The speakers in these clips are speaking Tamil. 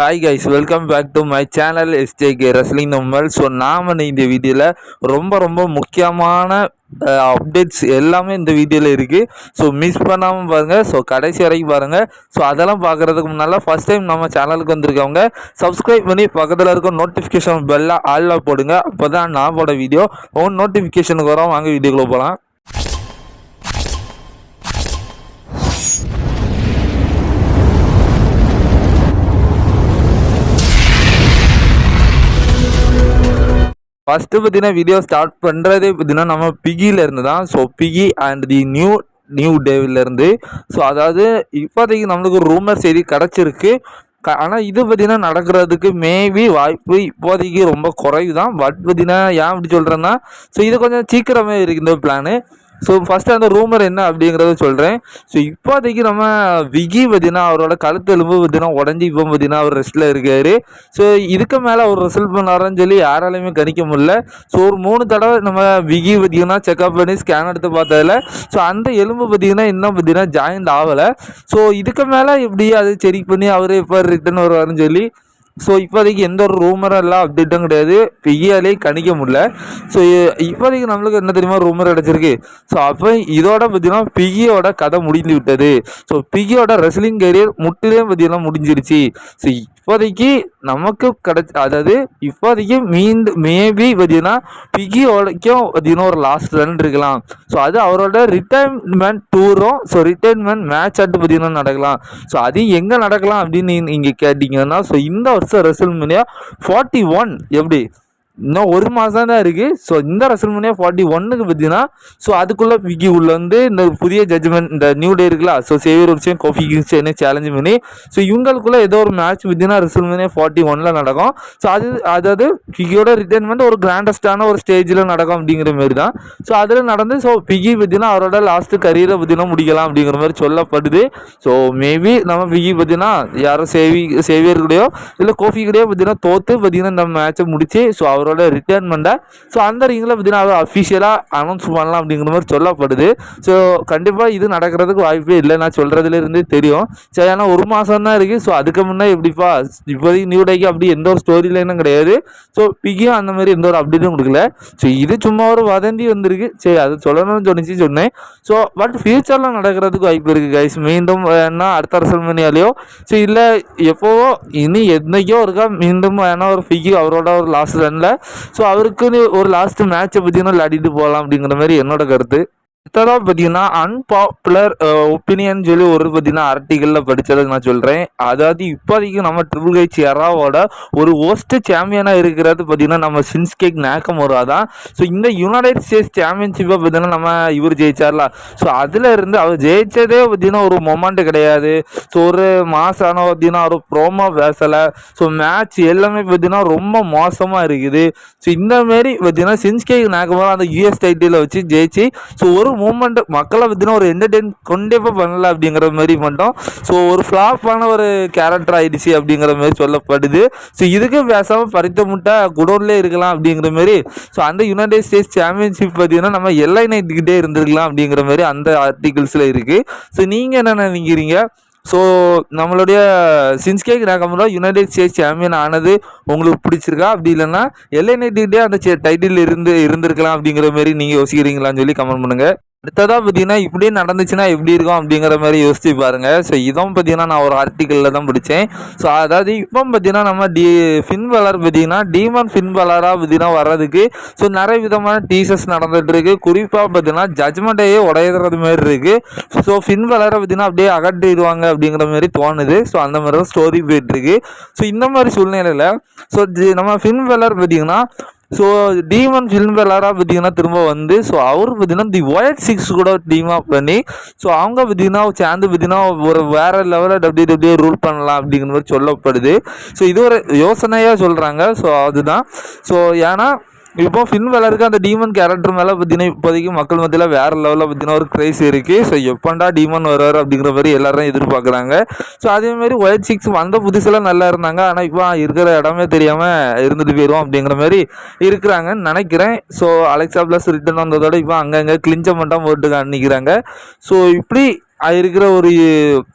Hi guys welcome back to my channel SJK wrestling நம்மள் ஸோ நாம் இந்த வீடியோவில் ரொம்ப ரொம்ப முக்கியமான அப்டேட்ஸ் எல்லாமே இந்த வீடியோவில் இருக்குது ஸோ மிஸ் பண்ணாமல் பாருங்கள் ஸோ கடைசி வரைக்கும் பாருங்கள் ஸோ அதெல்லாம் பார்க்குறதுக்கு முன்னால் ஃபஸ்ட் டைம் நம்ம சேனலுக்கு வந்திருக்கவங்க சப்ஸ்கிரைப் பண்ணி பக்கத்தில் இருக்க நோட்டிஃபிகேஷன் பெல்லாக ஆளில் போடுங்க. அப்போ தான் நான் போட வீடியோ. ஒன் நோட்டிஃபிகேஷனுக்கு வரோம். வாங்க வீடியோக்குள்ளே போகலாம் ஃபஸ்ட்டு பார்த்தீங்கன்னா வீடியோ ஸ்டார்ட் பண்ணுறதே பார்த்தீங்கன்னா நம்ம பிகிலேருந்து தான். So பிகி and the new new டேவிலேருந்து ஸோ அதாவது இப்போதைக்கு நம்மளுக்கு ஒரு ரூமர் செய்தி கிடச்சிருக்கு. க ஆனால் இது பார்த்தீங்கன்னா நடக்கிறதுக்கு மேபி வாய்ப்பு இப்போதைக்கு ரொம்ப குறைவு தான் பட் பார்த்தீங்கன்னா ஏன் அப்படி சொல்கிறேன்னா ஸோ இது கொஞ்சம் சீக்கிரமே இருக்குது இந்த பிளானு ஸோ ஃபஸ்ட்டு அந்த ரூமர் என்ன அப்படிங்கிறத சொல்கிறேன் ஸோ இப்போதைக்கு நம்ம விகி பார்த்தீங்கன்னா அவரோட கழுத்து எலும்பு பார்த்தீங்கன்னா உடஞ்சி இப்போ பார்த்தீங்கன்னா அவர் ரெஸ்ட்டில் இருக்கார். ஸோ இதுக்கு மேலே அவர் ரிசல்ட் பண்ணாருன்னு சொல்லி யாராலையுமே கணிக்க முடியல. ஸோ ஒரு மூணு தடவை நம்ம விகி பார்த்தீங்கன்னா செக்அப் பண்ணி ஸ்கேன் எடுத்து பார்த்ததில் ஸோ அந்த எலும்பு பார்த்தீங்கன்னா இன்னும் பார்த்தீங்கன்னா ஜாயிண்ட் ஆகலை. ஸோ இதுக்கு மேலே எப்படி அதை செக் பண்ணி அவர் இப்போ ரிட்டன் வருவாருன்னு சொல்லி ஸோ இப்போதைக்கு எந்த ஒரு ரூமரும் எல்லாம் அப்டேட்டும் கிடையாது. பெய்யாலே கணிக்க முடியல. ஸோ இப்போதைக்கு நம்மளுக்கு என்ன தெரியுமா ரூமர் கிடச்சிருக்கு? ஸோ அப்போ இதோட பார்த்தீங்கன்னா பிகியோட கதை முடிந்து விட்டது. ஸோ பிகியோட ரெஸ்லிங் கரியர் முற்றிலும் பார்த்தீங்கன்னா முடிஞ்சிருச்சு. ஸோ இப்போதைக்கு நமக்கு கிடைச்ச அதாவது இப்போதைக்கு மீண்டும் மேபி பார்த்தீங்கன்னா வரைக்கும் பார்த்தீங்கன்னா ஒரு லாஸ்ட் ரன் இருக்கலாம். ஸோ அது அவரோட ரிட்டைர்மெண்ட் டூரும் ஸோ ரிட்டைர்மெண்ட் மேட்ச் ஆட்டு பார்த்தீங்கன்னா நடக்கலாம். ஸோ அது எங்கே நடக்கலாம் அப்படின்னு நீங்கள் கேட்டிங்கன்னா ஸோ இந்த வருஷம் ரெசல்மனியா ஃபார்ட்டி ஒன் எப்படி? இன்னும் ஒரு மாதம் தான் இருக்குது ஸோ இந்த ரசல்மனியா ஃபார்ட்டி ஒன்னுக்கு பார்த்தீங்கன்னா ஸோ அதுக்குள்ளே விக்கி உள்ள வந்து இந்த புதிய ஜட்ஜ்மெண்ட் இந்த நியூ டே இருக்குல்ல ஸோ சேவியர் விஷயம் கோஃபி கிங்ஸ்டனே சேலஞ்ச் பண்ணி ஸோ இவங்களுக்குள்ள ஏதோ ஒரு மேட்ச் பார்த்தீங்கன்னா ரசல்மனியா ஃபார்ட்டி ஒனில் நடக்கும். ஸோ அது அதாவது பிகியோட ரிட்டைர்மெண்ட் ஒரு கிராண்டஸ்டான ஒரு ஸ்டேஜில் நடக்கும் அப்படிங்கிற மாதிரி தான். ஸோ அதில் நடந்து ஸோ பிகி பார்த்தீங்கன்னா அவரோட லாஸ்ட்டு கரியரை பார்த்தீங்கன்னா முடிக்கலாம் அப்படிங்கிற மாதிரி சொல்லப்படுது. ஸோ மேபி நம்ம பிகி பார்த்தீங்கன்னா யாரும் சேவி சேவியர் கூடயோ இல்லை கோஃபி கூடயோ பார்த்தீங்கன்னா தோற்று பார்த்தீங்கன்னா இந்த மேட்ச்சை முடிச்சு ஸோ அவரோட அவரோட ரிட்டைர்மெண்ட்டை ஸோ அந்த ரிங்கில் பார்த்தீங்கன்னா அவர் அஃபிஷியலாக அனௌன்ஸ் பண்ணலாம் அப்படிங்கிற மாதிரி சொல்லப்படுது. ஸோ கண்டிப்பாக இது நடக்கிறதுக்கு வாய்ப்பே இல்லை. நான் சொல்கிறதுலேருந்து தெரியும். சரி ஆனால் ஒரு மாதம் தான் இருக்குது ஸோ அதுக்கு முன்னே எப்படிப்பா? இப்போதைக்கு நியூ டேக்கு அப்படி எந்த ஒரு ஸ்டோரி லைனும் கிடையாது. ஸோ பிகியும் அந்த மாதிரி எந்த ஒரு அப்டேட்டும் கொடுக்கல. ஸோ இது சும்மா ஒரு வதந்தி வந்திருக்கு. சரி அது சொல்லணும்னு சொன்னிச்சு சொன்னேன். ஸோ பட் ஃபியூச்சரில் நடக்கிறதுக்கு வாய்ப்பு இருக்குது கைஸ் மீண்டும் வேணா அடுத்த அரசல் மணியாலேயோ ஸோ இல்லை எப்போவோ இனி என்னைக்கோ இருக்கா மீண்டும் வேணா ஒரு ஃபிகி அவரோட ஒரு லாஸ்ட் ரனில் ஸோ அவருக்குன்னு ஒரு லாஸ்ட் மேட்சை பற்றினா விளையாடிட்டு போகலாம் அப்படிங்கிற மாதிரி என்னோட கருத்து. அடுத்ததாக பார்த்தீங்கன்னா அன்பாப்புலர் ஒப்பீனியன் சொல்லி ஒரு பார்த்தீங்கன்னா ஆர்டிக்கலில் படித்ததை நான் சொல்கிறேன் அதாவது இப்போதைக்கு நம்ம ட்ரிபிள் ஹெச் எராவோட ஒரு ஒஸ்ட் சாம்பியனாக இருக்கிறது பார்த்தீங்கன்னா நம்ம சின்ஸ்கேக் நேக்கமோரா தான். ஸோ இந்த யுனைடெட் ஸ்டேட்ஸ் சாம்பியன்ஷிப்பை பார்த்தீங்கன்னா நம்ம இவர் ஜெயிச்சார்ல. ஸோ அதில் இருந்து அவர் ஜெயிச்சதே பார்த்தீங்கன்னா ஒரு மொமெண்ட் கிடையாது. ஸோ ஒரு மாசான பார்த்தீங்கன்னா ஒரு ப்ரோமோ பேசலை. ஸோ மேட்ச் எல்லாமே பார்த்தீங்கன்னா ரொம்ப மோசமாக இருக்குது. ஸோ இந்தமாரி பார்த்தீங்கன்னா சின்ஸ்கேக் நேக்கமோரா அந்த யூஎஸ் டைட்டிலில் வச்சு ஜெயிச்சு ஸோ ஒரு மூமெண்ட் மக்களை பற்றின ஒரு என்டர்டெயின் கொண்டே பண்ணல அப்படிங்கிற மாதிரி மட்டும். ஸோ ஒரு ஃப்ளாப்பான ஒரு கேரக்டர் ஆயிடுச்சு அப்படிங்கிற மாதிரி சொல்லப்படுது. ஸோ இதுக்கு பேசாமல் பறித்த முட்டை குடோன்லேயே இருக்கலாம் அப்படிங்கிற மாதிரி. ஸோ அந்த யுனைடெட் ஸ்டேட்ஸ் சாம்பியன்ஷிப் பார்த்தீங்கன்னா நம்ம எல்லை நைட்டுக்கிட்டே இருந்திருக்கலாம் அப்படிங்கிற மாதிரி அந்த ஆர்டிகிள்ஸில் இருக்குது ஸோ நீங்கள் என்ன நினைக்கிறீங்க? ஸோ நம்மளுடைய Shinsuke Nakamura United States champion ஆனது உங்களுக்கு பிடிச்சிருக்கா? அப்படி இல்லைன்னா எல்ஐ நைட்டுக்கிட்டே அந்த டைட்டில் இருந்து இருந்திருக்கலாம் அப்படிங்கிற மாதிரி நீங்கள் யோசிக்கிறீங்களான்னு சொல்லி கமெண்ட் பண்ணுங்கள் அடுத்ததாக பார்த்தீங்கன்னா இப்படியே நடந்துச்சுன்னா எப்படி இருக்கும் அப்படிங்கிற மாதிரி யோசிச்சு பாருங்கள் ஸோ இதுவும் பார்த்தீங்கன்னா நான் ஒரு ஆர்டிக்கலில் தான் படித்தேன் ஸோ அதாவது இப்போ பார்த்தீங்கன்னா நம்ம டி ஃபின் வளர் பார்த்தீங்கன்னா டீமன் ஃபின் வளராக பார்த்தீங்கன்னா வர்றதுக்கு ஸோ நிறைய விதமான டீசர்ஸ் நடந்துட்டு குறிப்பாக பார்த்தீங்கன்னா ஜட்மெண்ட்டையே உடையிறது மாதிரி இருக்குது ஸோ ஃபின் வளரை பார்த்தீங்கன்னா அப்படியே அகற்றிடுவாங்க அப்படிங்கிற மாதிரி தோணுது. ஸோ அந்த மாதிரி தான் ஸ்டோரி போயிட்டுருக்கு ஸோ இந்த மாதிரி சூழ்நிலையில் ஸோ நம்ம ஃபின் வளர் பார்த்தீங்கன்னா ஸோ டீமன் ஃபிலிம் வெலாராக பார்த்தீங்கன்னா திரும்ப வந்து ஸோ அவர் பார்த்தீங்கன்னா தி ஒயட் சிக்ஸ் கூட டீமாக பண்ணி ஸோ அவங்க பார்த்தீங்கன்னா சேர்ந்து பார்த்தீங்கன்னா ஒரு வேறு லெவலில் டபிள்யூ டபிள்யூ ரூல் பண்ணலாம் அப்படிங்கிற மாதிரி சொல்லப்படுது ஸோ இது ஒரு யோசனையாக சொல்கிறாங்க ஸோ அதுதான் ஸோ ஏன்னா இப்போ ஃபின் இருக்க அந்த டீமன் கேரக்டர் மேலே பார்த்தீங்கன்னா இப்போதைக்கு மக்கள் மத்தியில் வேறு லெவலில் பார்த்தீங்கன்னா ஒரு க்ரைஸ் இருக்குது ஸோ எப்பண்டா டீமன் வருவார் அப்படிங்கிற மாதிரி எல்லாரும் எதிர்பார்க்குறாங்க. ஸோ அதேமாதிரி ஒயிட் சிக்ஸ் வந்த புதுசில் நல்லா இருந்தாங்க. ஆனால் இப்போ இருக்கிற இடமே தெரியாமல் இருந்துட்டு போயிடும் அப்படிங்கிற மாதிரி இருக்கிறாங்கன்னு நினைக்கிறேன். ஸோ அலெக்சா ப்ளஸ் ரிட்டன் வந்ததோட இப்போ அங்கங்கே கிளிஞ்ச மட்டும் போட்டு காணிக்கிறாங்க ஸோ இப்படி இருக்கிற ஒரு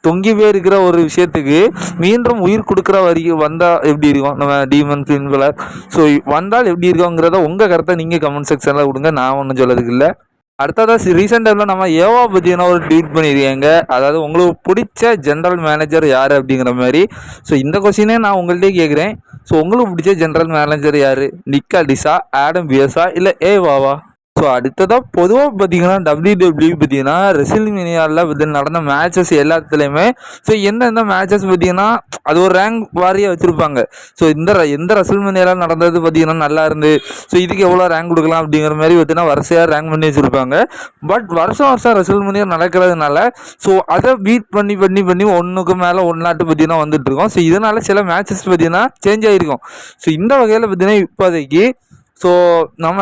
தொங்கி போய் இருக்கிற ஒரு விஷயத்துக்கு மீண்டும் உயிர் கொடுக்குற வரைக்கும் வந்தால் எப்படி இருக்கும்? நம்ம டீமன் ஃபிலிம்களை ஸோ வந்தால் எப்படி இருக்குங்கிறத உங்கள் கருத்தை நீங்கள் கமெண்ட் செக்ஷனில் கொடுங்க. நான் ஒன்றும் சொல்லதுக்கு இல்லை. அடுத்ததாக ரீசெண்ட் டைமில் நம்ம ஏவா பற்றின ஒரு ட்வீட் பண்ணியிருக்கேங்க. அதாவது உங்களுக்கு பிடிச்ச ஜென்ரல் மேனேஜர் யார் அப்படிங்கிற மாதிரி. ஸோ இந்த கொஸ்டினே நான் உங்கள்கிட்டயே கேட்குறேன். ஸோ உங்களுக்கு பிடிச்ச ஜென்ரல் மேனேஜர் யார்? நிக்கா டிசா ஆடம் பியஸா இல்லை ஏவாவா? ஸோ அடுத்ததாக பொதுவாக பார்த்தீங்கன்னா டபிள்யூ டபிள்யூ பார்த்தீங்கன்னா ரெசில்மேனியாவில் நடந்த மேட்சஸ் எல்லாத்துலேயுமே ஸோ எந்தெந்த மேட்சஸ் பார்த்தீங்கன்னா அது ஒரு ரேங்க் வாரியாக வச்சுருப்பாங்க. ஸோ இந்த எந்த ரெசில்மேனியாவில் நடந்தது பார்த்தீங்கன்னா நல்லா இருந்து ஸோ இதுக்கு எவ்வளோ ரேங்க் கொடுக்கலாம் அப்படிங்கிற மாதிரி பார்த்தீங்கன்னா வரிசையாக ரேங்க் பண்ணி வச்சுருப்பாங்க. பட் வருஷம் வருஷம் ரெசில்மேனியா நடக்கிறதுனால ஸோ அதை பீட் பண்ணி பண்ணி பண்ணி ஒன்றுக்கு மேலே ஒன்னாட்டு பார்த்தீங்கன்னா வந்துட்டுருக்கோம் ஸோ இதனால் சில மேட்சஸ் பார்த்தீங்கன்னா சேஞ்ச் ஆகிருக்கும் ஸோ இந்த வகையில் பார்த்தீங்கன்னா இப்போதைக்கு ஸோ நம்ம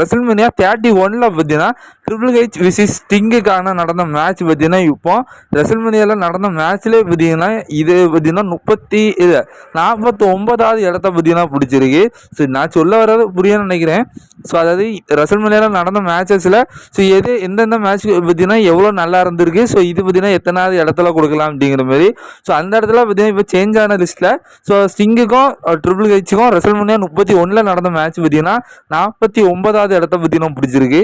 ரெசல்மேனியா தேர்ட்டி ஒனில் பார்த்தீங்கன்னா ட்ரிபிள் ஹெச் விசிஸ் ஸ்டிங்குக்கான நடந்த மேட்ச் பார்த்தீங்கன்னா இப்போ ரெசல்மேனியாவில் நடந்த மேட்ச்லேயே பார்த்தீங்கன்னா இது பார்த்தீங்கன்னா முப்பத்தி இது நாற்பத்தி ஒன்பதாவது இடத்த பார்த்தீங்கன்னா பிடிச்சிருக்கு. ஸோ நான் சொல்ல வர்றது புரியும்னு நினைக்கிறேன். ஸோ அதாவது ரெசல்மேனியாவில் நடந்த மேட்சஸில் ஸோ எது எந்தெந்த மேட்ச் பார்த்தீங்கன்னா எவ்வளோ நல்லா இருந்திருக்கு? ஸோ இது பார்த்தீங்கன்னா எத்தனாவது இடத்துல கொடுக்கலாம் அப்படிங்கிற மாதிரி. ஸோ அந்த இடத்துல பார்த்தீங்கன்னா இப்போ சேஞ்ச் ஆன லிஸ்ட்டில் ஸோ ஸ்டிங்குக்கும் ட்ரிபிள் ஹெச்சுக்கும் ரெசல்மேனியா முப்பத்தி ஒன்றில் நடந்த மேட்ச் பார்த்தீங்கன்னா நாற்பத்தி ஒன்பதாவது இடத்த பார்த்தீங்கன்னா பிடிச்சிருக்கு.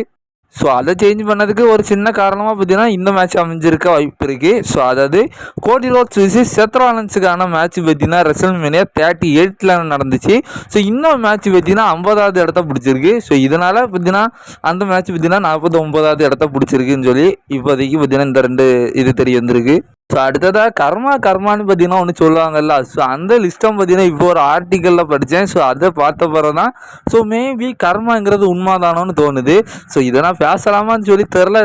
ஸோ அதை சேஞ்ச் பண்ணதுக்கு ஒரு சின்ன காரணமாக பார்த்தீங்கன்னா இந்த மேட்ச் அமைஞ்சிருக்க வாய்ப்பு இருக்குது ஸோ அதாவது கோடி ரோட்ஸ் விசி செத்ராலன்ஸுக்கான மேட்ச் பார்த்தீங்கன்னா ரெசல்மேனியா தேர்ட்டி எயிட்டில் நடந்துச்சு. ஸோ இன்னொரு மேட்ச் பார்த்தீங்கன்னா ஐம்பதாவது இடத்த பிடிச்சிருக்கு. ஸோ இதனால் பார்த்தீங்கன்னா அந்த மேட்ச் பார்த்தீங்கன்னா நாற்பத்தி ஒன்பதாவது இடத்த பிடிச்சிருக்குன்னு சொல்லி இப்போதைக்கு பார்த்தீங்கன்னா இந்த ரெண்டு இது தெரிய வந்திருக்கு. ஸோ அடுத்ததாக கர்மா கர்மான்னு பார்த்தீங்கன்னா ஒன்று சொல்லுவாங்கல்ல. ஸோ அந்த லிஸ்ட்டம் பார்த்தீங்கன்னா இப்போ ஒரு ஆர்டிக்கலில் படித்தேன் ஸோ அதை பார்த்த பிறகு தான் ஸோ மேபி கர்மாங்கிறது உண்மைதானோன்னு தோணுது. ஸோ இதை நான் பேசலாமான்னு சொல்லி தெரில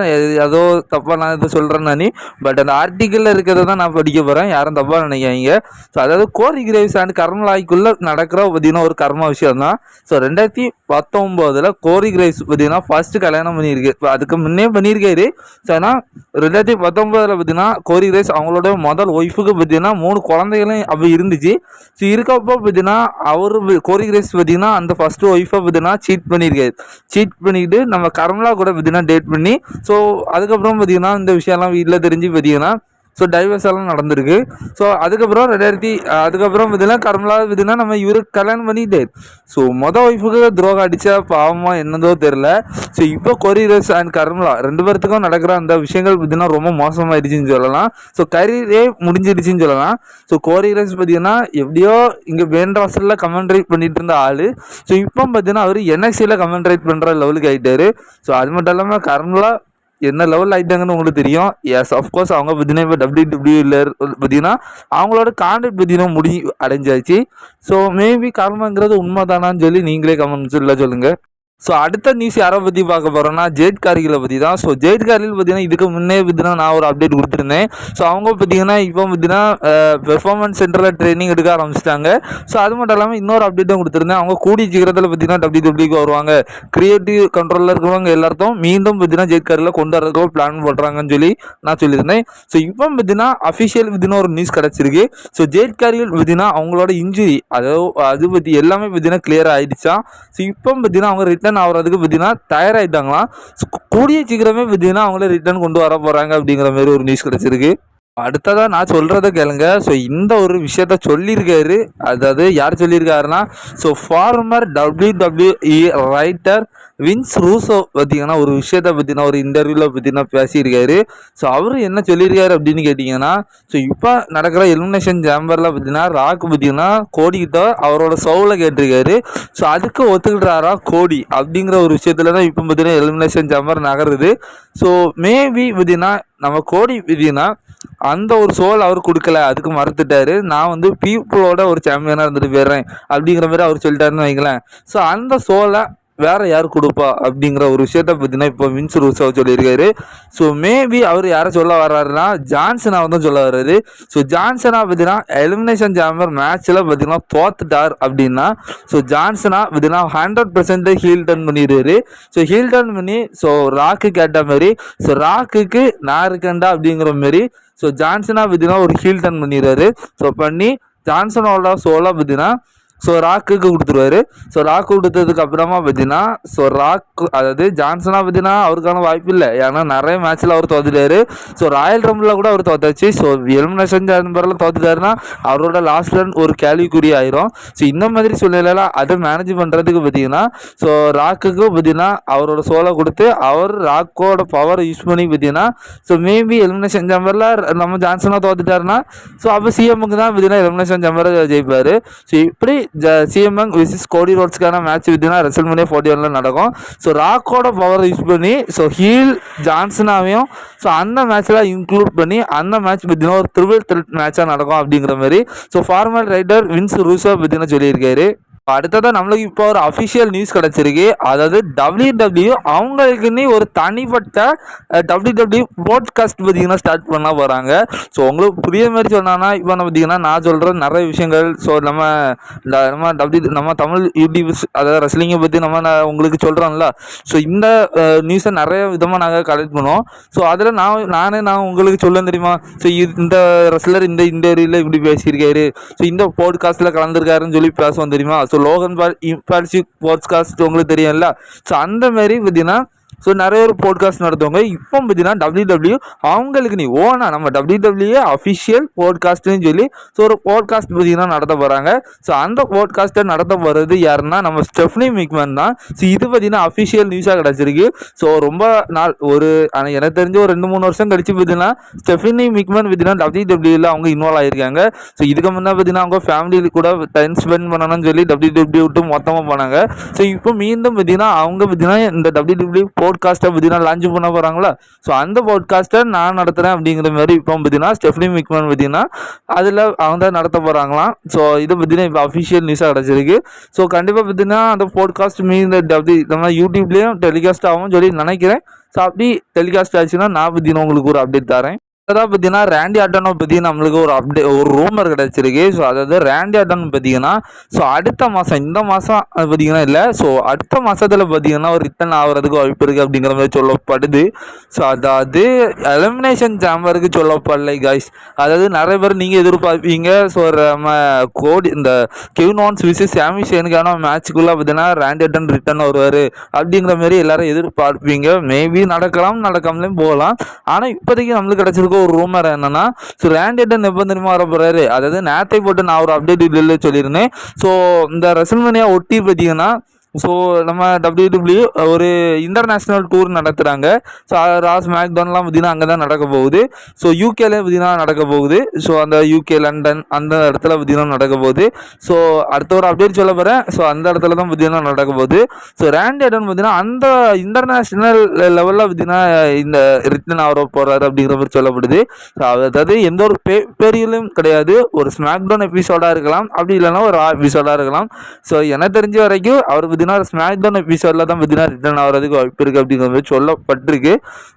ஏதோ தப்பாக நான் இதை சொல்கிறேன் நான். பட் அந்த ஆர்டிக்கலில் இருக்கிறத தான் நான் படிக்க போகிறேன் யாரும் தப்பாக நினைக்காங்க ஸோ அதாவது கோரி கிரேவ்ஸ் அண்ட் கர்மலாய்க்குள்ளே நடக்கிற பார்த்தீங்கன்னா ஒரு கர்ம விஷயம் தான் ஸோ ரெண்டாயிரத்தி பத்தொம்போதில் கோரி கிரேவ்ஸ் பார்த்தீங்கன்னா ஃபஸ்ட்டு கல்யாணம் பண்ணியிருக்கு. அதுக்கு முன்னே பண்ணியிருக்காரு. ஸோ ஆனால் ரெண்டாயிரத்தி பத்தொம்போதில் பார்த்தீங்கன்னா கோரி கிரேஸ் அவங்களோட முதல் ஒய்ஃபுக்கு பார்த்தீங்கன்னா மூணு குழந்தைகளும் அப்போ இருந்துச்சு. ஸோ இருக்கப்போ பார்த்தீங்கன்னா அவர் கோரிகிரேஸ் பார்த்தீங்கன்னா அந்த ஃபஸ்ட்டு ஒய்ஃபை பார்த்தீங்கன்னா சீட் பண்ணியிருக்காரு. சீட் பண்ணிக்கிட்டு நம்ம கர்மலா கூட பார்த்தீங்கன்னா டேட் பண்ணி ஸோ அதுக்கப்புறம் பார்த்தீங்கன்னா இந்த விஷயம்லாம் வீட்டில் தெரிஞ்சு பார்த்தீங்கன்னா ஸோ டைவர்ஸ் எல்லாம் நடந்திருக்கு. ஸோ அதுக்கப்புறம் ரெண்டாயிரத்தி அதுக்கப்புறம் பார்த்தீங்கன்னா கர்மலா பார்த்தீங்கன்னா நம்ம இவருக்கு கல்யாணம் பண்ணிட்டார். ஸோ மொதல் ஒய்ஃபுக்கு துரோகம் அடித்தா பாவமாக என்னதோ தெரில ஸோ இப்போ கொரியரஸ் அண்ட் கர்மலா ரெண்டு பேர்த்துக்கும் நடக்கிற அந்த விஷயங்கள் பார்த்தீங்கன்னா ரொம்ப மோசமாயிடுச்சுன்னு சொல்லலாம். ஸோ கரியரே முடிஞ்சிடுச்சுன்னு சொல்லலாம். ஸோ கோரியரஸ் பார்த்தீங்கன்னா எப்படியோ இங்கே வேண்ட்ராஸில் கமெண்ட்ரேட் பண்ணிட்டு இருந்த ஆள். ஸோ இப்போ பார்த்தீங்கன்னா அவர் என்எஸ்சியில் கமெண்ட்ரேட் பண்ணுற லெவலுக்கு ஆகிட்டாரு ஸோ அது மட்டும் இல்லாமல் கர்மலா என்ன லெவல் ஆகிட்டாங்கன்னு உங்களுக்கு தெரியும்? எஸ் அஃப்கோர்ஸ் அவங்க பார்த்தீங்கன்னா இப்போ டபிள்யூ டபிள்யூல பார்த்தீங்கன்னா அவங்களோட கான்ட்ராக்ட் பார்த்தீங்கன்னா முடி அடைஞ்சாச்சு. ஸோ மேபி கர்மங்கிறது உண்மைதானான்னு சொல்லி நீங்களே கமெண்ட்ஸில் சொல்லுங்கள் ஸோ அடுத்த நியூஸ் யாரை பற்றி பார்க்க போகிறோன்னா ஜெயிட் கார்கிலை பற்றி தான். ஸோ ஜெயிட் கார்கில் பார்த்தீங்கன்னா இதுக்கு முன்னே பார்த்தீங்கன்னா நான் ஒரு அப்டேட் கொடுத்துருந்தேன். ஸோ அவங்க பார்த்தீங்கன்னா இப்போ பார்த்தீங்கன்னா பெர்ஃபார்மன்ஸ் சென்டரில் ட்ரைனிங் எடுக்க ஆரம்பிச்சிட்டாங்க. ஸோ அது மட்டும் இல்லாமல் இன்னொரு அப்டேட்டும் கொடுத்துருந்தேன். அவங்க கூடி சீக்கிரத்தில் பார்த்தீங்கன்னா டபிள்யூ டபிள்யூக்கு வருவாங்க கிரியேட்டிவ் கண்ட்ரோலில் இருக்கிறவங்க எல்லாத்தையும் மீண்டும் பார்த்தீங்கன்னா ஜெயிட் கார்கில் கொண்டு வரதுக்கு பிளான் பண்ணுறாங்கன்னு சொல்லி நான் சொல்லியிருந்தேன். ஸோ இப்போ பார்த்தீங்கன்னா அஃபிஷியல் பார்த்தீங்கன்னா ஒரு நியூஸ் கிடச்சிருக்கு. ஸோ ஜெயிட் கார்கில் பார்த்தீங்கன்னா அவங்களோட இன்ஜுரி அதாவது அது பற்றி எல்லாமே பார்த்தீங்கன்னா கிளியர் ஆகிடுச்சா ஸோ இப்போ பார்த்தீங்கன்னா அவங்க ரிட்டர்ன் ஆகிறதுக்கு பார்த்தீங்கன்னா தயாராகிட்டாங்களாம் கூடிய சீக்கிரமே பார்த்தீங்கன்னா அவங்களே ரிட்டர்ன் கொண்டு வர போகிறாங்க அப்படிங்கிற மாதிரி ஒரு நியூஸ் கிடச்சிருக்கு. அடுத்ததாக நான் சொல்கிறத கேளுங்க. ஸோ இந்த ஒரு விஷயத்த சொல்லியிருக்காரு. அதாவது யார் சொல்லியிருக்காருன்னா so former W WWE writer Vince Russo பார்த்தீங்கன்னா ஒரு விஷயத்த பற்றின ஒரு இன்டர்வியூவில் பார்த்தீங்கன்னா பேசியிருக்காரு. ஸோ அவர் என்ன சொல்லியிருக்காரு அப்படின்னு கேட்டிங்கன்னா ஸோ இப்போ நடக்கிற எலிமினேஷன் சேம்பரில் பார்த்தீங்கன்னா ராக் பார்த்தீங்கன்னா கோடிக்கிட்ட அவரோட சவுல கேட்டிருக்காரு. ஸோ அதுக்கு ஒத்துக்கிட்டாரா கோடி அப்படிங்கிற ஒரு விஷயத்துல தான் இப்போ பார்த்தீங்கன்னா எலிமினேஷன் சேம்பர் நகருது. ஸோ மேபி பார்த்தீங்கன்னா நம்ம கோடி பார்த்தீங்கன்னா அந்த ஒரு சோல் அவர் கொடுக்கல அதுக்கு மறுத்துட்டாரு. நான் வந்து பீப்புளோட ஒரு சாம்பியனாக இருந்துட்டு போயிடுறேன் அப்படிங்கிற மாதிரி அவர் சொல்லிட்டாருன்னு வைங்களேன். ஸோ அந்த சோலை வேற யார் கொடுப்பா அப்படிங்கிற ஒரு விஷயத்த பார்த்தீங்கன்னா இப்போ வின்ஸ் ரூசோ சொல்லியிருக்காரு. ஸோ மேபி அவர் யாரை சொல்ல வர்றாருன்னா ஜான்சனா வந்து சொல்ல வர்றாரு. ஸோ ஜான்சனா பார்த்தீங்கன்னா எலிமினேஷன் ஜாம்பர் மேட்ச்சில் பார்த்தீங்கன்னா தோத்துட்டார் அப்படின்னா ஸோ ஜான்சனா பார்த்தீங்கன்னா ஹண்ட்ரட் பர்சன்ட் ஹீல் டர்ன் பண்ணிடுறாரு. ஸோ ஹீல் டர்ன் பண்ணி ஸோ ராக்கு கேட்ட மாதிரி ஸோ ராக்குக்கு நான் இருக்கேன்டா அப்படிங்கிற மாதிரி ஸோ ஜான்சனா பார்த்தீங்கன்னா ஒரு ஹீல் டர்ன் பண்ணிடுறாரு. ஸோ பண்ணி ஜான்சனோட சோலாக பார்த்தீங்கன்னா ஸோ ராக்குக்கு கொடுத்துருவாரு. ஸோ ராக் கொடுத்ததுக்கு அப்புறமா பார்த்தீங்கன்னா ஸோ ராக் அதாவது ஜான்சனாக பார்த்தீங்கன்னா அவருக்கான வாய்ப்பு இல்லை. ஏன்னா நிறைய மேட்ச்சில் அவர் தோத்துட்டாரு. ஸோ ராயல் ரம்பில் கூட அவர் தோத்தாச்சு. ஸோ எலிமினேஷன் சாம்பரில் தோத்துட்டாருன்னா அவரோட லாஸ்ட் ரன் ஒரு கேள்விக்குறி ஆயிரும். ஸோ இந்த மாதிரி சூழ்நிலையில அதை மேனேஜ் பண்ணுறதுக்கு பார்த்தீங்கன்னா ஸோ ராக்குக்கு பார்த்தீங்கன்னா அவரோட சோலை கொடுத்து அவர் ராக்கோட பவரை யூஸ் பண்ணி பார்த்தீங்கன்னா ஸோ மேபி எலிமினேஷன் சாம்பரில் நம்ம ஜான்சனாக தோத்துட்டாருன்னா ஸோ அப்போ சிஎம்முக்கு தான் பார்த்தீங்கன்னா எலிமினேஷன் சாம்பரை ஜெயிப்பார். ஸோ இப்படி சிஎம்எங் விசிஸ் கோடி ரோட்ஸ்க்கான மேட்ச் பார்த்தீங்கன்னா ரெசல்மனியா ஃபோர்ட்டி ஒனில் நடக்கும். ஸோ ராக்கோட பவரை யூஸ் பண்ணி ஸோ ஹீல் ஜான்சனாவையும் ஸோ அந்த மேட்ச்சில் இன்க்ளூட் பண்ணி அந்த மேட்ச் பார்த்தீங்கன்னா ஒரு த்ரிபிள் த்ரெட் மேட்சாக நடக்கும் அப்படிங்கிற மாதிரி. So former writer Vince Russo பார்த்தீங்கன்னா சொல்லியிருக்காரு. அடுத்ததாக நம்மளுக்கு இப்போ ஒரு அஃபிஷியல் நியூஸ் கிடச்சிருக்கு. அதாவது டபிள்யூ டபிள்யூ அவங்களுக்குன்னு ஒரு தனிப்பட்ட டபிள்யூ டபிள்யூ போட்காஸ்ட் பார்த்தீங்கன்னா ஸ்டார்ட் பண்ண போகிறாங்க ஸோ உங்களுக்கு புரிய மாதிரி சொன்னான்னா இப்போ நம்ம பார்த்தீங்கன்னா நான் சொல்கிற நிறைய விஷயங்கள். ஸோ நம்ம நம்ம டபிள்யூ நம்ம தமிழ் யூடியூப்ஸ் அதாவது ரெஸ்லிங்கை பற்றி நம்ம நான் உங்களுக்கு சொல்கிறோம்ல ஸோ இந்த நியூஸை நிறைய விதமாக நாங்கள் கலெக்ட் பண்ணுவோம். ஸோ அதில் நான் நானே நான் உங்களுக்கு சொல்ல தெரியுமா? ஸோ இந்த ரெஸ்லர் இந்த இன்டர்வியூவில் இப்படி பேசியிருக்காரு. ஸோ இந்த போட்காஸ்ட்டில் கலந்துருக்காருன்னு சொல்லி பேசுவோம் தெரியுமா? ஸோ லோகன் பால் இம்பால்சி காஸ்ட் உங்களுக்கு தெரியும்ல. ஸோ அந்த மாதிரி பார்த்தீங்கன்னா ஸோ நிறைய ஒரு போட்காஸ்ட் நடத்துவாங்க. இப்போ பார்த்தீங்கன்னா டபிள்யூ டபிள்யூ அவங்களுக்கு நீ ஓனா நம்ம டபிள்யூ டபிள்யூ அஃபிஷியல் போட்காஸ்ட்னு சொல்லி ஸோ ஒரு போட்காஸ்ட் பார்த்தீங்கன்னா நடத்த போகிறாங்க ஸோ அந்த போட்காஸ்ட்டை நடத்த போகிறது யாருன்னா நம்ம ஸ்டெஃப்னி மிக்மன் தான். ஸோ இது பார்த்தீங்கன்னா அஃபிஷியல் நியூஸாக கிடச்சிருக்கு. ஸோ ரொம்ப நாள் ஒரு ஆனால் எனக்கு தெரிஞ்ச ஒரு ரெண்டு மூணு வருஷம் கழிச்சு பார்த்தீங்கன்னா ஸ்டெஃபினி மிக்மன் பார்த்தீங்கன்னா டபிள்யூ டபிள்யூவில் அவங்க இன்வால்வ் ஆகியிருக்காங்க ஸோ இதுக்கு முன்னே பார்த்தீங்கன்னா அவங்க ஃபேமிலி கூட டைம் ஸ்பெண்ட் பண்ணணும்னு சொல்லி டபிள்யூ டபிள்யூ விட்டு மொத்தமாக போனாங்க. ஸோ இப்போ மீண்டும் பார்த்தீங்கன்னா அவங்க பார்த்தீங்கன்னா இந்த டபிள்யூ டபிள்யூ பாட்காஸ்ட்டை பார்த்தீங்கன்னா லான்ச் பண்ண போகிறாங்களா ஸோ அந்த பாட்காஸ்ட்டை நான் நடத்துகிறேன் அப்படிங்கிற மாதிரி இப்போ பார்த்தீங்கன்னா ஸ்டெஃப்லி மிக்மன் பார்த்தீங்கன்னா அதில் அவங்க தான் நடத்த போகிறாங்களாம் ஸோ இதை பார்த்தீங்கன்னா இப்போ அஃபிஷியல் நியூஸாக கிடச்சிருக்கு. ஸோ கண்டிப்பாக பார்த்தீங்கன்னா அந்த பாட்காஸ்ட் மீது டபி நம்ம யூடியூப்லேயும் டெலிகாஸ்ட் ஆகும் சொல்லி நினைக்கிறேன். ஸோ அப்படி டெலிகாஸ்ட் ஆச்சுன்னா நான் பார்த்தீங்கன்னா உங்களுக்கு ஒரு அப்டேட் தரேன். பார்த்தீங்கன்னா ரேண்டி ஆட்டனை பற்றி நம்மளுக்கு ஒரு அப்டே ஒரு ரூமர் கிடச்சிருக்கு. ஸோ அதாவது ரேண்டி ஆட்டன் பார்த்தீங்கன்னா ஸோ அடுத்த மாதம் இந்த மாதம் பார்த்தீங்கன்னா இல்லை. ஸோ அடுத்த மாதத்தில் பார்த்தீங்கன்னா ஒரு ரிட்டன் ஆகிறதுக்கு வாய்ப்பு இருக்குது அப்படிங்கிற மாதிரி சொல்லப்படுது. ஸோ அதாவது எலிமினேஷன் சாம்பருக்கு சொல்லப்படலை கைஸ் அதாவது நிறைய பேர் நீங்கள் எதிர்பார்ப்பீங்க. ஸோ நம்ம கோடி இந்த கெவினான்ஸ் விசி சாமி சேனுக்கான மேட்ச்சுக்குள்ளே பார்த்தீங்கன்னா ரேண்டி ஆட்டன் ரிட்டன் வருவார் அப்படிங்கிற மாதிரி எல்லாரும் எதிர்பார்ப்பீங்க. மேபி நடக்கலாம் நடக்காமலேயும் போகலாம். ஆனால் இப்போதைக்கு நம்மளுக்கு கிடச்சிருக்கோம் ஒரு ரூமர் என்னன்னா ஸோ ரேண்டேட்டன் எப்போ வர போகிறாரு அதாவது நேரத்தை போட்டு நான் ஒரு அப்டேட் இல்லை சொல்லியிருந்தேன். ஸோ இந்த ரெசல்மனியா ஒட்டி பார்த்தீங்கன்னா ஸோ நம்ம டபிள்யூ டபிள்யூ ஒரு இன்டர்நேஷ்னல் டூர் நடத்துகிறாங்க ஸோ ராஸ் மேக்டோன்லாம் பார்த்தீங்கன்னா அங்கே தான் நடக்க போகுது. ஸோ யூகேல பார்த்தீங்கன்னா நடக்க போகுது. ஸோ அந்த யூகே லண்டன் அந்த இடத்துல பார்த்தீங்கன்னா நடக்க போகுது. ஸோ அடுத்த ஒரு அப்டேட் சொல்ல போகிறேன் ஸோ அந்த இடத்துல தான் பார்த்தீங்கன்னா நடக்க போகுது. ஸோ ரேண்ட் எடன் பார்த்தீங்கன்னா அந்த இன்டர்நேஷ்னல் லெவலில் பார்த்தீங்கன்னா இந்த ரிட்டன் ஆகிற போகிறாரு அப்படிங்கிற மாதிரி சொல்லப்படுது. ஸோ அதாவது எந்த ஒரு பே பெரியலும் கிடையாது. ஒரு ஸ்மாக்டவுன் எபிசோடாக இருக்கலாம். அப்படி இல்லைன்னா ஒரு எபிசோடாக இருக்கலாம். ஸோ எனக்கு தெரிஞ்ச வரைக்கும் அவர் பார்த்தீங்கன்னா ஸ்மாக்டவுன் எபிசோடில் தான் பார்த்தீங்கன்னா ரிட்டர்ன் ஆகிறதுக்கு வாய்ப்பு இருக்குது அப்படிங்கிற மாதிரி சொல்லப்பட்டிருக்கு.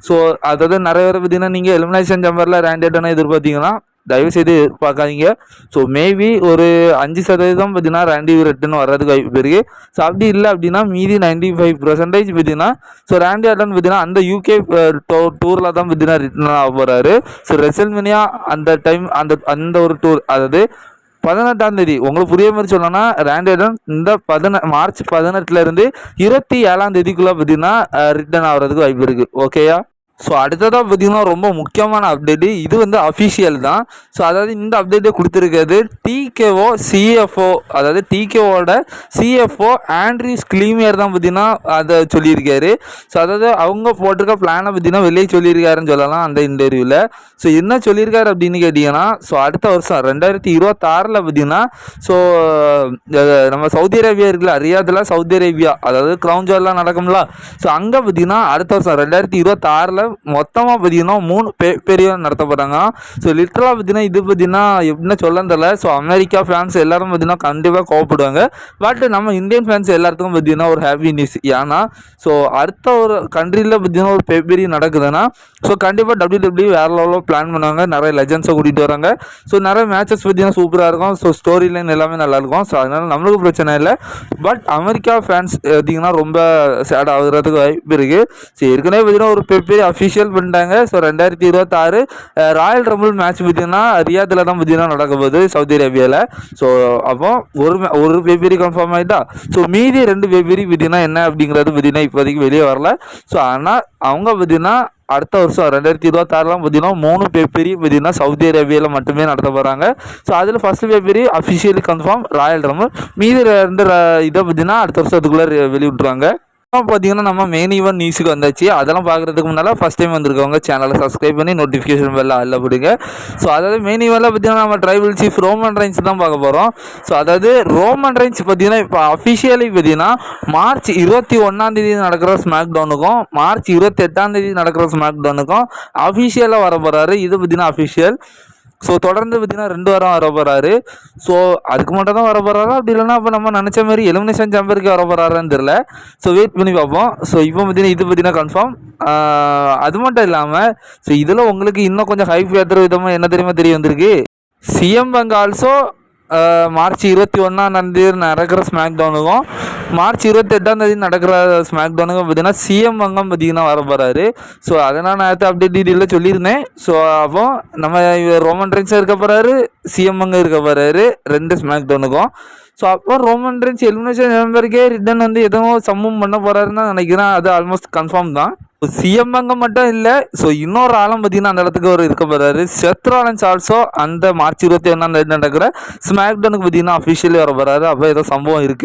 ஸோ அதாவது நிறைய பேர் பார்த்தீங்கன்னா நீங்கள் எலிமினேஷன் சம்பரில் ரேண்டேட்டான எதிர்பார்த்தீங்கன்னா தயவுசெய்து எதிர்பார்க்காதீங்க ஸோ மேபி ஒரு அஞ்சு சதவீதம் பார்த்தீங்கன்னா ரேண்டி ரிட்டன் வர்றதுக்கு வாய்ப்பு இருக்குது ஸோ அப்படி இல்லை அப்படின்னா மீதி நைன்டி ஃபைவ் பர்சன்டேஜ் பார்த்தீங்கன்னா ஸோ ரேண்டி ஆட்டன் பார்த்தீங்கன்னா அந்த யூகே டூரில் தான் பார்த்தீங்கன்னா ரிட்டர்ன் ஆக போகிறாரு ஸோ ரெசல்மினியா அந்த டைம் அந்த அந்த ஒரு டூர் அதாவது பதினெட்டாம் தேதி. உங்களுக்கு புரிய மாதிரி சொல்லணும்னா ரேண்டேடன் இந்த பதின மார்ச் பதினெட்டுல இருந்து இருபத்தி ஏழாம் தேதிக்குள்ள பார்த்தீங்கன்னா uh, ரிட்டர்ன் ஆகிறதுக்கு வாய்ப்பு இருக்கு. ஓகேயா ஸோ அடுத்ததாக பார்த்தீங்கன்னா ரொம்ப முக்கியமான அப்டேட்டு இது வந்து அஃபிஷியல் தான். ஸோ அதாவது இந்த அப்டேட்டே கொடுத்துருக்கிறது டிகேஓ சிஎஃப்ஓ அதாவது டிகேஓட சிஎஃப்ஓ ஆண்ட்ரிஸ் கிளீமியர் தான் பார்த்தீங்கன்னா அதை சொல்லியிருக்காரு. ஸோ அதாவது அவங்க போட்டிருக்க பிளானை பார்த்தீங்கன்னா வெளியே சொல்லியிருக்காருன்னு சொல்லலாம் அந்த இன்டர்வியூவில் ஸோ என்ன சொல்லியிருக்காரு அப்படின்னு கேட்டிங்கன்னா ஸோ அடுத்த வருஷம் ரெண்டாயிரத்தி இருபத்தாறில் பார்த்தீங்கன்னா ஸோ நம்ம சவுதி அரேபியா இருக்குல்ல ரியாதில் சவுதி அரேபியா அதாவது க்ரௌன் ஜோர்லாம் நடக்கும்ல. ஸோ அங்கே பார்த்தீங்கன்னா அடுத்த வருஷம் ரெண்டாயிரத்தி இருபத்தாறில் மொத்தமாக பார்த்தீங்கன்னா மூணு பெ பெரிய நடத்த போகிறாங்க ஸோ லிட்டரலாக பார்த்தீங்கன்னா இது பார்த்தீங்கன்னா எப்படின்னா சொல்ல தெரியல. ஸோ அமெரிக்கா ஃபேன்ஸ் எல்லாரும் பார்த்தீங்கன்னா கண்டிப்பாக கோவப்படுவாங்க. பட் நம்ம இந்தியன் ஃபேன்ஸ் எல்லாத்துக்கும் பார்த்தீங்கன்னா ஒரு ஹாப்பி நியூஸ் ஏன்னா ஸோ அடுத்த ஒரு கண்ட்ரியில் பார்த்தீங்கன்னா ஒரு பெரிய நடக்குதுன்னா ஸோ கண்டிப்பாக டபிள்யூ டபிள்யூ வேறு லெவலில் பிளான் பண்ணுவாங்க. நிறைய லெஜன்ஸை கூட்டிகிட்டு வராங்க. ஸோ நிறைய மேட்சஸ் பார்த்தீங்கன்னா சூப்பராக இருக்கும். ஸோ ஸ்டோரி லைன் எல்லாமே நல்லாயிருக்கும் ஸோ அதனால் நம்மளுக்கு பிரச்சனை இல்லை. பட் அமெரிக்கா ஃபேன்ஸ் பார்த்தீங்கன்னா ரொம்ப சேட் ஆகுறதுக்கு வாய்ப்பு இருக்குது ஸோ ஏற்கனவே பார்த்தீங்கன்னா ஒரு பெரிய அஃபிஷியல் பண்ணிட்டாங்க. ஸோ ரெண்டாயிரத்தி இருபத்தாறு ராயல் ரம்பிள் மேட்ச் பார்த்தீங்கன்னா ரியாத்தில் தான் பார்த்தீங்கன்னா நடக்க போகுது சவுதி அரேபியாவில் ஸோ அப்போ ஒரு ஒரு வெவ்வேறு கன்ஃபார்ம் ஆகிட்டா ஸோ மீதி ரெண்டு வெவ்வேறு பார்த்தீங்கன்னா என்ன அப்படிங்கிறது பார்த்தீங்கன்னா இப்போதைக்கு வெளியே வரல. ஸோ ஆனால் அவங்க பார்த்தீங்கன்னா அடுத்த வருஷம் ரெண்டாயிரத்தி இருபத்தாறுலாம் பார்த்தீங்கன்னா மூணு பேப்பரி பார்த்தீங்கன்னா சவுதி அரேபியாவில் மட்டுமே நடத்த போகிறாங்க ஸோ அதில் ஃபஸ்ட்டு பேப்பரி அஃபிஷியலி கன்ஃபார்ம் ராயல் ரம்பிள் மீதி ரெண்டு இதை பார்த்தீங்கன்னா அடுத்த வருஷத்துக்குள்ளே வெளியிட்ருவாங்க இப்போ பார்த்தீங்கன்னா நம்ம மெயின் ஈவெண்ட் நியூஸுக்கு வந்தாச்சு. அதெல்லாம் பார்க்குறதுக்கு முன்னால் ஃபஸ்ட் டைம் வந்திருக்கவங்க சேனலை சப்ஸ்கிரைப் பண்ணி நோட்டிஃபிகேஷன் பெல்ல அல்ல போடுங்க. ஸோ அதாவது மெயின் ஈவெண்ட்டில் பார்த்தீங்கன்னா நம்ம ட்ரைபிள் சீஃப் ரோமன் ரைன்ஸ் தான் பார்க்க போகிறோம் ஸோ அதாவது ரோமன் ரைன்ஸ் பார்த்தீங்கன்னா இப்போ அஃபிஷியலி பார்த்தீங்கன்னா மார்ச் இருபத்தி ஒன்றாந்தேதி நடக்கிற ஸ்மாக் டவுனுக்கும் மார்ச் இருபத்தி எட்டாந்தேதி நடக்கிற ஸ்மாக் டவுனுக்கும் அஃபிஷியலாக வர போகிறாரு இது பார்த்தீங்கன்னா அஃபிஷியல் ஸோ தொடர்ந்து பார்த்தீங்கன்னா ரெண்டு வாரம் வர போகிறாரு ஸோ அதுக்கு மட்டும் தான் வர போகிறாரா அப்படி இல்லைன்னா அப்போ நம்ம நினச்ச மாதிரி எலிமினேஷன் சாம்பருக்கு வர போகிறாரான்னு தெரில ஸோ வெயிட் பண்ணி பார்ப்போம். ஸோ இப்போ பார்த்தீங்கன்னா இது பார்த்தீங்கன்னா கன்ஃபார்ம் அது மட்டும் இல்லாமல் ஸோ இதில் உங்களுக்கு இன்னும் கொஞ்சம் ஹைப் ஏற்றுற விதமாக என்ன தெரியுமா தெரிய வந்திருக்கு? சிஎம் பங்க் ஆல்சோ மார்ச் இருபத்தி ஒன்றாம் தேதி நடக்கிற ஸ்மாக் டவுனுக்கும் மார்ச் இருபத்தெட்டாம் தேதி நடக்கிற ஸ்மாக் டவுனுக்கும் பார்த்தீங்கன்னா சிஎம் வங்கம் பார்த்தீங்கன்னா வர போகிறாரு ஸோ அதை நான் நேற்று அப்டேட் டீட்டெயிலில் சொல்லியிருந்தேன். ஸோ அப்போ நம்ம இவர் ரோமன் ரென்ஸாக இருக்க போகிறாரு சிஎம் வங்க இருக்க போகிறாரு ரெண்டு ஸ்மாக் டவுனுக்கும் ஸோ அப்போ ரோமன் ரென்ஸ் எலிமினேஷன் நம்பருக்கே ரிட்டன் வந்து எதுவும் சம்மம் பண்ண போகிறாருன்னு தான் நினைக்கிறேன். அது ஆல்மோஸ்ட் கன்ஃபார்ம் தான். சிஎம் அங்கே மட்டும் இல்லை. ஸோ இன்னொரு ஆளும் பார்த்தீங்கன்னா அந்த இடத்துக்கு ஒரு இருக்க போகிறாரு செத்ராலன்ஸ் ஆல்சோ அந்த மார்ச் இருபத்தி ஒன்றாம் தேதி நடக்கிற ஸ்மாக் டவுனுக்கு பார்த்தீங்கன்னா அஃபிஷியலி வர போகிறாரு அப்போ ஏதோ சம்பவம் இருக்குது